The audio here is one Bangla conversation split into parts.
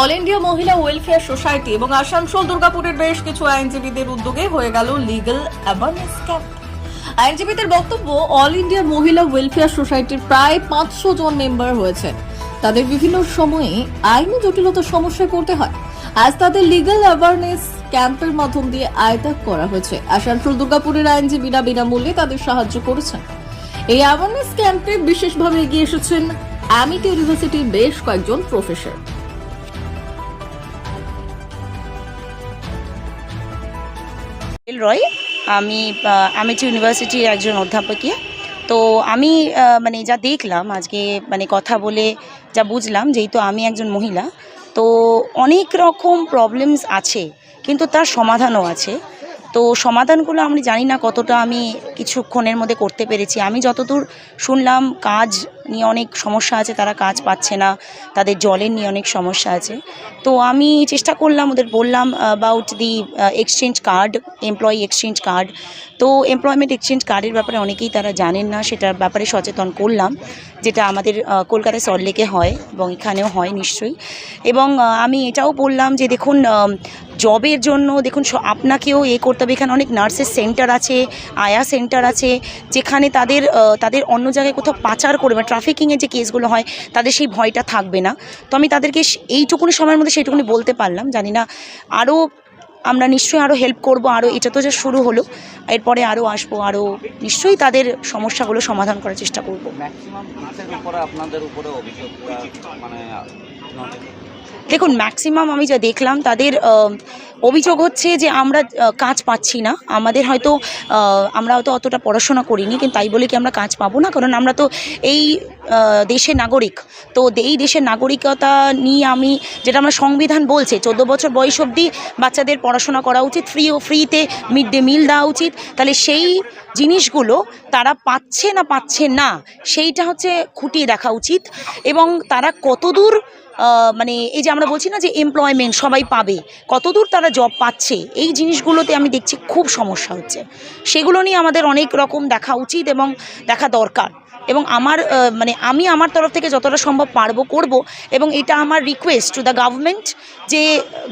All India Mahila welfare society এবং আসানসোল দুর্গাপুরের বেশ কিছু আইনজীবীদের উদ্যোগে হয়ে গেল লিগ্যাল অ্যাওয়ারনেস ক্যাম্প আইনজীবীদের বক্তব্য অল ইন্ডিয়া মহিলা ওয়েলফেয়ার সোসাইটির প্রায় পাঁচশো জন মেম্বার হয়েছেন। তাদের বিভিন্ন সময়ে আইনি জটিলতার সমস্যায় পড়তে হয়। আজ তাদের লিগ্যাল অ্যাওয়ারনেস ক্যাম্পের মাধ্যম দিয়ে আয়তাক করা হয়েছে। আসানসোল দুর্গাপুরের আইনজীবীরা বিনামূল্যে তাদের সাহায্য করেছেন। এই অ্যাওয়ারনেস ক্যাম্পে বিশেষভাবে এগিয়ে এসেছেন অ্যামিটি ইউনিভার্সিটির বেশ কয়েকজন প্রফেসর রয়। আমি আমেটি ইউনিভার্সিটির একজন অধ্যাপকীয় তো আমি মানে যা দেখলাম, আজকে মানে কথা বলে যা বুঝলাম, যেহেতু আমি একজন মহিলা, তো অনেক রকম প্রবলেমস আছে, কিন্তু তার সমাধানও আছে। তো সমাধানগুলো আমি জানি না কতটা আমি কিছুক্ষণের মধ্যে করতে পেরেছি। আমি যতদূর শুনলাম, কাজ নিয়ে অনেক সমস্যা আছে, তারা কাজ পাচ্ছে না, তাদের জলের নিয়ে অনেক সমস্যা আছে। তো আমি চেষ্টা করলাম, ওদের বললাম about the exchange card employee exchange card তো এমপ্লয়মেন্ট এক্সচেঞ্জ কার্ডের ব্যাপারে অনেকেই তারা জানেন না, সেটার ব্যাপারে সচেতন করলাম, যেটা আমাদের কলকাতায় সল্টলেকে হয় এবং এখানেও হয় নিশ্চয়ই। এবং আমি এটাও বললাম যে দেখুন জবের জন্য দেখুন আপনাকেও এ করতে হবে। এখানে অনেক নার্সের সেন্টার আছে, আয়া সেন্টার আছে, যেখানে তাদের তাদের অন্য জায়গায় কোথাও পাচার করবে ট্রাফিকিংয়ের যে কেসগুলো হয়, তাদের সেই ভয়টা থাকবে না। তো আমি তাদেরকে এইটুকুনি সময়ের মধ্যে সেইটুকুনি বলতে পারলাম। জানি না আরও আমরা নিশ্চয়ই আরও হেল্প করব আরও এটা তো যে শুরু হলো। এরপরে আরও আসব আরও নিশ্চয়ই তাদের সমস্যাগুলো সমাধান করার চেষ্টা করব। দেখুন ম্যাক্সিমাম আমি যা দেখলাম, তাদের অভিযোগ হচ্ছে যে আমরা কাজ পাচ্ছি না। আমাদের হয়তো আমরা হয়তো অতটা পড়াশোনা করিনি, কিন্তু তাই বলে কি আমরা কাজ পাবো না? কারণ আমরা তো এই দেশের নাগরিক। তো এই দেশের নাগরিকতা নিয়ে আমি, যেটা আমার সংবিধান বলছে, চোদ্দ বছর বয়স অবধি বাচ্চাদের পড়াশোনা করা উচিত ফ্রি ও ফ্রিতে মিড ডে মিল দেওয়া উচিত। তাহলে সেই জিনিসগুলো তারা পাচ্ছে না পাচ্ছে না, সেইটা হচ্ছে খুঁটিয়ে দেখা উচিত। এবং তারা কতদূর মানে এই যে আমরা বলছি না যে এমপ্লয়মেন্ট সবাই পাবে কতদূর তারা জব পাচ্ছে এই জিনিসগুলোতে আমি দেখছি খুব সমস্যা হচ্ছে। সেগুলো নিয়ে আমাদের অনেক রকম দেখা উচিত এবং দেখা দরকার। এবং আমার মানে আমি আমার তরফ থেকে যতটা সম্ভব পারব করব এবং এটা আমার রিকোয়েস্ট টু দ্য গভর্নমেন্ট যে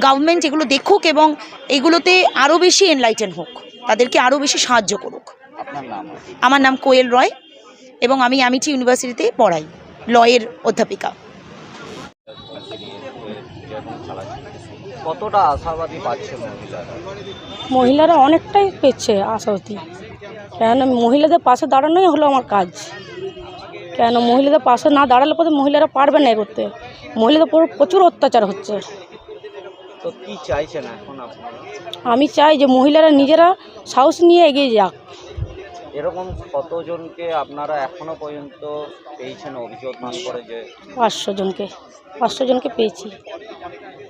গভর্নমেন্ট এগুলো দেখুক এবং এগুলোতে আরও বেশি এনলাইটেন হোক তাদেরকে আরও বেশি সাহায্য করুক। নাম? আমার নাম কোয়েল রয় এবং আমি আমিটি ইউনিভার্সিটিতে পড়াই লয়ের অধ্যাপিকা। কতটা আশাবাদী পাচ্ছে মহিলারা? মহিলারা অনেকটাই পেয়েছে আশাবাদী। কেন মহিলাদের পাশে দাঁড়ানোই হলো আমার কাজ। কেন মহিলাদের পাশে না দাঁড়ালে পরে মহিলারা পারবে না এ করতে মহিলাদের উপর প্রচুর অত্যাচার হচ্ছে। তো কি চাইছেন এখন আমি চাই যে মহিলারা নিজেরা সাহস নিয়ে এগিয়ে যাক। এরকম কতজনকে আপনারা এখনও পর্যন্ত পেয়েছেন অভিযোগ মান করে যে? পাঁচশো জনকে পাঁচশো জনকে পেয়েছি।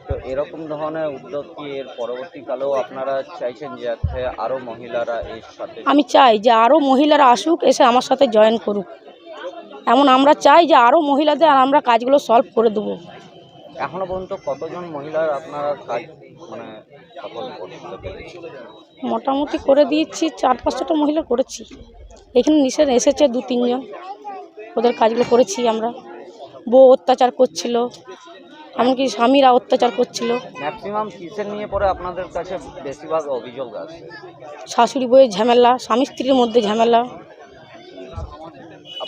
তো এরকম ধরনের উদ্যোগ কি এর পরবর্তীকালেও আপনারা চাইছেন যে যাতে আরও মহিলারা এর সাথে আমি চাই যে আরও মহিলারা আসুক এসে আমার সাথে জয়েন করুক। এমন আমরা চাই যে আরও মহিলাদের আর আমরা কাজগুলো সলভ করে দেবো। এখনও পর্যন্ত কতজন মহিলার আপনারা কাজ মানে মোটামুটি করে দিয়েছি চার পাঁচটা মহিলা করেছি। এখানে নিষেধ এসেছে দু তিনজন। ওদের কাজগুলো করেছি আমরা। বউ অত্যাচার করছিল এমনকি স্বামীরা অত্যাচার করছিল। ম্যাক্সিমাম কিসের নিয়ে পরে আপনাদের কাছে বেশিরভাগ অভিযোগ আছে? শাশুড়ি বইয়ের ঝামেলা স্বামী স্ত্রীর মধ্যে ঝামেলা।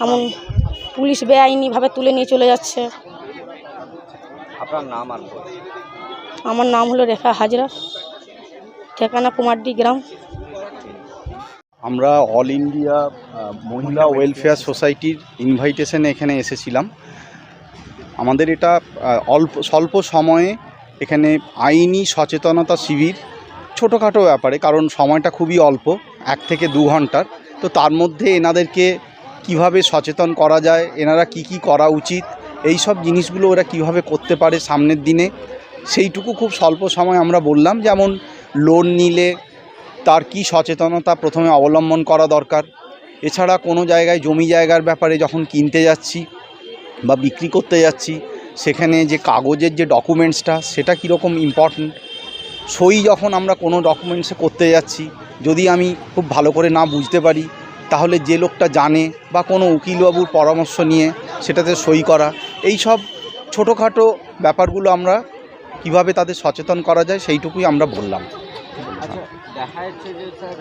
এমন পুলিশ বেআইনিভাবে তুলে নিয়ে চলে যাচ্ছে। আপনার নাম আর আমার নাম হলো রেখা হাজরা ঠিকানা কুমারডি গ্রাম। আমরা অল ইন্ডিয়া মহিলা ওয়েলফেয়ার সোসাইটির ইনভাইটেশনে এখানে এসেছিলাম। আমাদের এটা অল্প স্বল্প সময়ে এখানে আইনি সচেতনতা শিবির ছোটোখাটো ব্যাপারে কারণ সময়টা খুবই অল্প এক থেকে দু ঘণ্টার। তো তার মধ্যে এনাদেরকে কীভাবে সচেতন করা যায় এনারা কি কি করা উচিত এই সব জিনিসগুলো ওরা কীভাবে করতে পারে সামনের দিনে, সেইটুকু খুব স্বল্প সময় আমরা বললাম, যেমন লোন নিলে তার কি সচেতনতা প্রথমে অবলম্বন করা দরকার। এছাড়া কোনো জায়গায় জমি জায়গার ব্যাপারে যখন কিনতে যাচ্ছি বা বিক্রি করতে যাচ্ছি, সেখানে যে কাগজের যে ডকুমেন্টসটা সেটা কীরকম ইম্পর্ট্যান্ট সই যখন আমরা কোনো ডকুমেন্টসে করতে যাচ্ছি, যদি আমি খুব ভালো করে না বুঝতে পারি, তাহলে যে লোকটা জানে বা কোনো উকিলবাবুর পরামর্শ নিয়ে সেটাতে সই করা। এই সব ছোটোখাটো ব্যাপারগুলো আমরা কীভাবে তাদের সচেতন করা যায় সেইটুকুই আমরা বললাম। আচ্ছা দেখা যাচ্ছে যে স্যার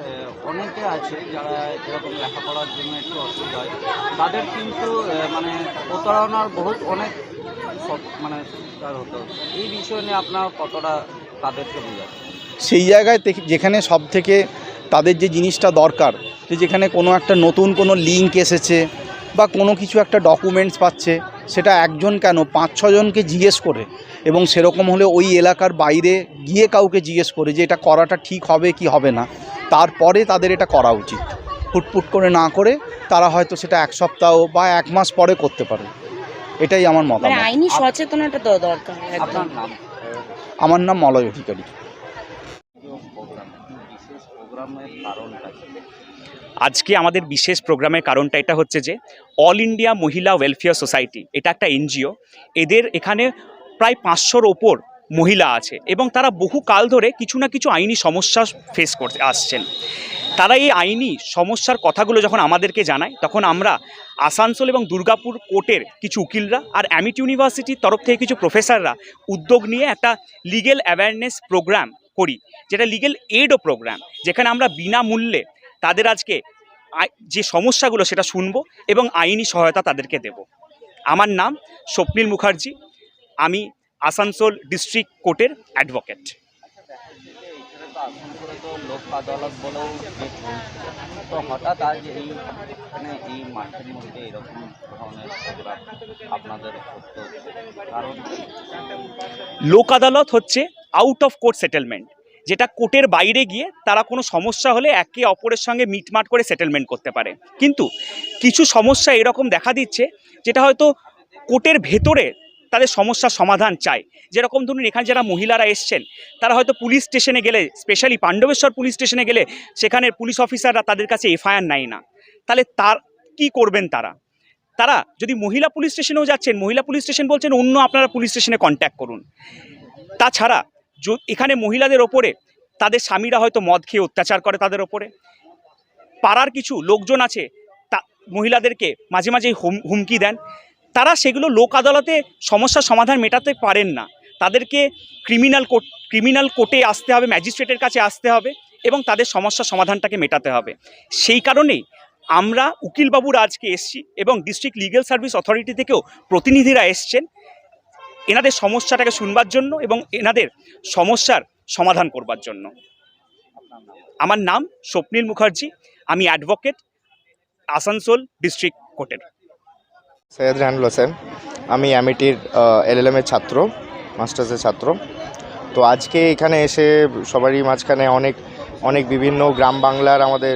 অনেকে আছে যারা এরকম লেখাপড়ার জন্য একটু অসুবিধা হয়। তাদের কিন্তু মানে প্রতারণার বহুত অনেক মানে শিকার হতো এই বিষয় নিয়ে আপনার কতটা তাদেরকে সেই জায়গায় যেখানে সব থেকে তাদের যে জিনিসটা দরকার যে যেখানে কোনো একটা নতুন কোনো লিঙ্ক এসেছে বা কোনো কিছু একটা ডকুমেন্টস পাচ্ছে সেটা একজন কেন? পাঁচ ছজনকে জিজ্ঞেস করে। এবং সেরকম হলে ওই এলাকার বাইরে গিয়ে কাউকে জিজ্ঞেস করে যে এটা করাটা ঠিক হবে কি হবে না। তারপরে তাদের এটা করা উচিত। ফুটফুট করে না করে তারা হয়তো সেটা এক সপ্তাহ বা এক মাস পরে করতে পারে। এটাই আমার মানে মতামত আইনি সচেতনতা তো দরকার আমার নাম মলয় অধিকারী। প্রোগ্রামের কারণটা? আজকে আমাদের বিশেষ প্রোগ্রামের কারণটা এটা হচ্ছে যে all India Mahila welfare society এটা একটা এনজিও, এদের এখানে প্রায় পাঁচশোর ওপর মহিলা আছে এবং তারা বহু কাল ধরে কিছু না কিছু আইনি সমস্যা ফেস করতে আসছেন। তারা এই আইনি সমস্যার কথাগুলো যখন আমাদেরকে জানায়, তখন আমরা আসানসোল এবং দুর্গাপুর কোর্টের কিছু উকিলরা আর অ্যামিট ইউনিভার্সিটির তরফ থেকে কিছু প্রফেসররা উদ্যোগ নিয়ে একটা লিগেল অ্যাওয়ারনেস প্রোগ্রাম করি, যেটা লিগেল এডও প্রোগ্রাম যেখানে আমরা বিনামূল্যে তাদের আজকে যে সমস্যাগুলো সেটা শুনব এবং আইনি সহায়তা তাদেরকে দেব। আমার নাম স্বপ্নীল মুখার্জি। আমি আসানসোল ডিস্ট্রিক্ট কোর্টের অ্যাডভোকেট। লোক আদালত হচ্ছে আউট অফ কোর্ট সেটেলমেন্ট যেটা কোর্টের বাইরে গিয়ে তারা কোনো সমস্যা হলে একে অপরের সঙ্গে মিটমাট করে সেটেলমেন্ট করতে পারে। কিন্তু কিছু সমস্যা এরকম দেখা দিচ্ছে যেটা হয়তো কোর্টের ভেতরে তাদের সমস্যার সমাধান চায়। যেরকম ধরুন এখানে যারা মহিলারা এসছেন, তারা হয়তো পুলিশ স্টেশনে গেলে স্পেশালি পাণ্ডবেশ্বর পুলিশ স্টেশনে গেলে সেখানে পুলিশ অফিসাররা তাদের কাছে এফআইআর নেয় না। তাহলে তার, কি করবেন তারা? তারা যদি মহিলা পুলিশ স্টেশনেও যাচ্ছেন, মহিলা পুলিশ স্টেশন বলছেন, অন্য আপনারা পুলিশ স্টেশনে কন্ট্যাক্ট করুন। তাছাড়া এখানে মহিলাদের ওপরে তাদের স্বামীরা হয়তো মদ খেয়ে অত্যাচার করে তাদের ওপরে। পাড়ার কিছু লোকজন আছে, তা মহিলাদেরকে মাঝে মাঝে হুম- হুমকি দেন। তারা সেগুলো লোক আদালতে সমস্যার সমাধান মেটাতে পারেন না। তাদেরকে ক্রিমিনাল কোর্ট ক্রিমিনাল কোর্টে আসতে হবে ম্যাজিস্ট্রেটের কাছে আসতে হবে এবং তাদের সমস্যার সমাধানটাকে মেটাতে হবে। সেই কারণেই আমরা উকিলবাবুরা আজকে এসছি এবং ডিস্ট্রিক্ট লিগ্যাল সার্ভিস অথরিটি থেকেও প্রতিনিধিরা এসছেন। এনাদের সমস্যাটাকে শুনবার জন্য এবং এনাদের সমস্যার সমাধান করবার জন্য। আমার নাম স্বপ্নীল মুখার্জি, আমি অ্যাডভোকেট আসানসোল ডিস্ট্রিক্ট কোর্টের সৈয়দ রাহানুল হোসেন, আমি অ্যামিটির এলএলএমের ছাত্র মাস্টার্সের ছাত্র। তো আজকে এখানে এসে সবারই মাঝখানে অনেক অনেক বিভিন্ন গ্রাম বাংলার আমাদের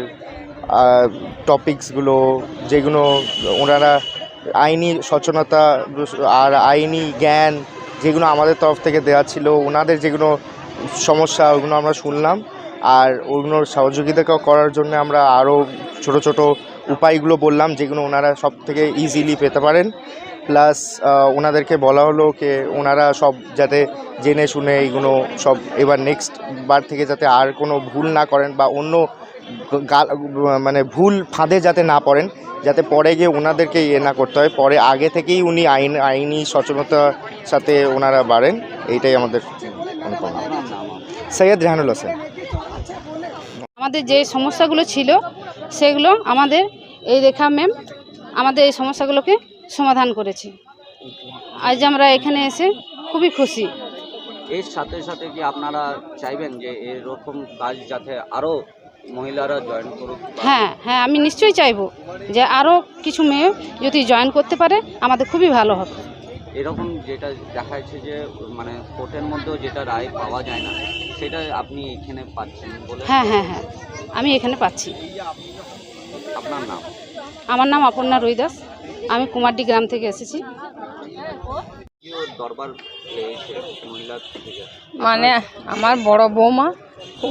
টপিকসগুলো যেগুলো ওনারা আইনি সচেতনতা, আর আইনি জ্ঞান যেগুলো আমাদের তরফ থেকে দেওয়া ছিল, ওনাদের যেগুলো সমস্যা, ওগুলো আমরা শুনলাম। আর ওগুলোর সহযোগিতা করার জন্য আমরা আরও ছোট ছোট উপায়গুলো বললাম, যেগুলো ওনারা সব থেকে ইজিলি পেতে পারেন। প্লাস ওনাদেরকে বলা হলো যে ওনারা সব যাতে জেনে শুনে এইগুলো সব এবার নেক্সট বার থেকে যাতে আর কোনো ভুল না করেন বা অন্য মানে ভুল ফাঁদে যাতে না পড়েন যাতে পরে গিয়ে ওনাদেরকে ইয়ে না করতে হয়। পরে আগে থেকেই উনি আইন আইনি সচেতনতার সাথে ওনারা বাড়েন এইটাই আমাদের অনুপ্রেরণা সৈয়দ রেহানুল হোসেন। আমাদের যে সমস্যাগুলো ছিল সেগুলো আমাদের এই রেখা ম্যাম আমাদের এই সমস্যাগুলোকে সমাধান করেছে। আজ আমরা এখানে এসে খুবই খুশি। এর সাথে সাথে কি আপনারা চাইবেন যে এরকম কাজ যাতে আরও মহিলারা জয়েন করুক হ্যাঁ হ্যাঁ আমি নিশ্চয়ই চাইব যে আরও কিছু মেয়ে যদি জয়েন করতে পারে আমাদের খুবই ভালো হবে। এরকম যেটা দেখা যাচ্ছে যে মানে কোর্টের মধ্যেও যেটা রায় পাওয়া যায় না সেটা আপনি এখানে পাচ্ছেন বলে হ্যাঁ হ্যাঁ হ্যাঁ আমি এখানে পাচ্ছি। আপনার নাম? আমার নাম অপর্ণা রুইদাস আমি কুমারডি গ্রাম থেকে এসেছি। মানে আমার বড় বৌমা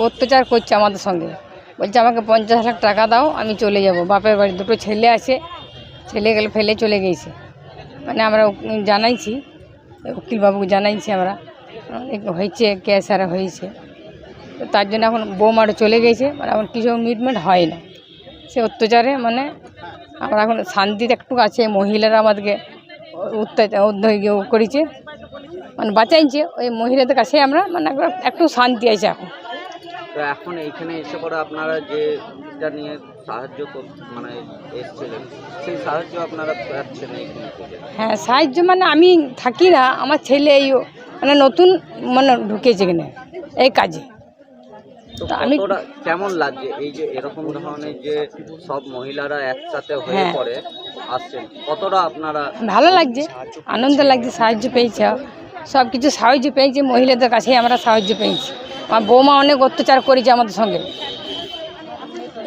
অত্যাচার করছে আমাদের সঙ্গে। বলছে, আমাকে পঞ্চাশ লাখ টাকা দাও, আমি চলে যাব। বাপের বাড়ি দুটো ছেলে আছে, ছেলে গেলে ফেলে চলে গেছে। মানে আমরা জানাইছি উকিলবাবুকে জানাইছি আমরা। হয়েছে ক্যাশ আর হয়েছে। তার জন্য এখন বৌমাটা চলে গেছে মানে এখন কিছু মিটমেন্ট হয় না। সে অত্যাচারে মানে আমরা এখন শান্তিতে একটু আছে মহিলারা আমাদেরকে অত্যাচার করেছে। মানে বাঁচাইছে, ওই মহিলাদের কাছে আমরা মানে একটু শান্তি আছে এখন। তো এখন এইখানে এসে পরে আপনারা যেটা নিয়ে সাহায্য মানে এসেছিলেন সেই সাহায্য আপনারা পাচ্ছেন এইখান থেকে? হ্যাঁ সাহায্য মানে আমি থাকি না আমার ছেলে এই মানে নতুন মানে ঢুকেছে এখানে এই কাজে। আমি- কেমন লাগছে? এই যে এরকম ধরনের যে সব মহিলারা একসাথে হয়ে হ্যাঁ। পড়ে আসছেন কতটা আপনারা ভালো লাগছে আনন্দ লাগছে সাহায্য পেয়েছে। সব কিছু সাহায্য পেয়েছি মহিলাদের কাছে আমরা সাহায্য পেয়েছি। আমার বৌমা অনেক অত্যাচার করেছে আমাদের সঙ্গে।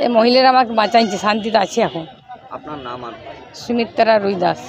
এই মহিলারা আমাকে বাঁচাইছে শান্তিতে আছে এখন। আপনার নাম সুমিত্রা রুই দাস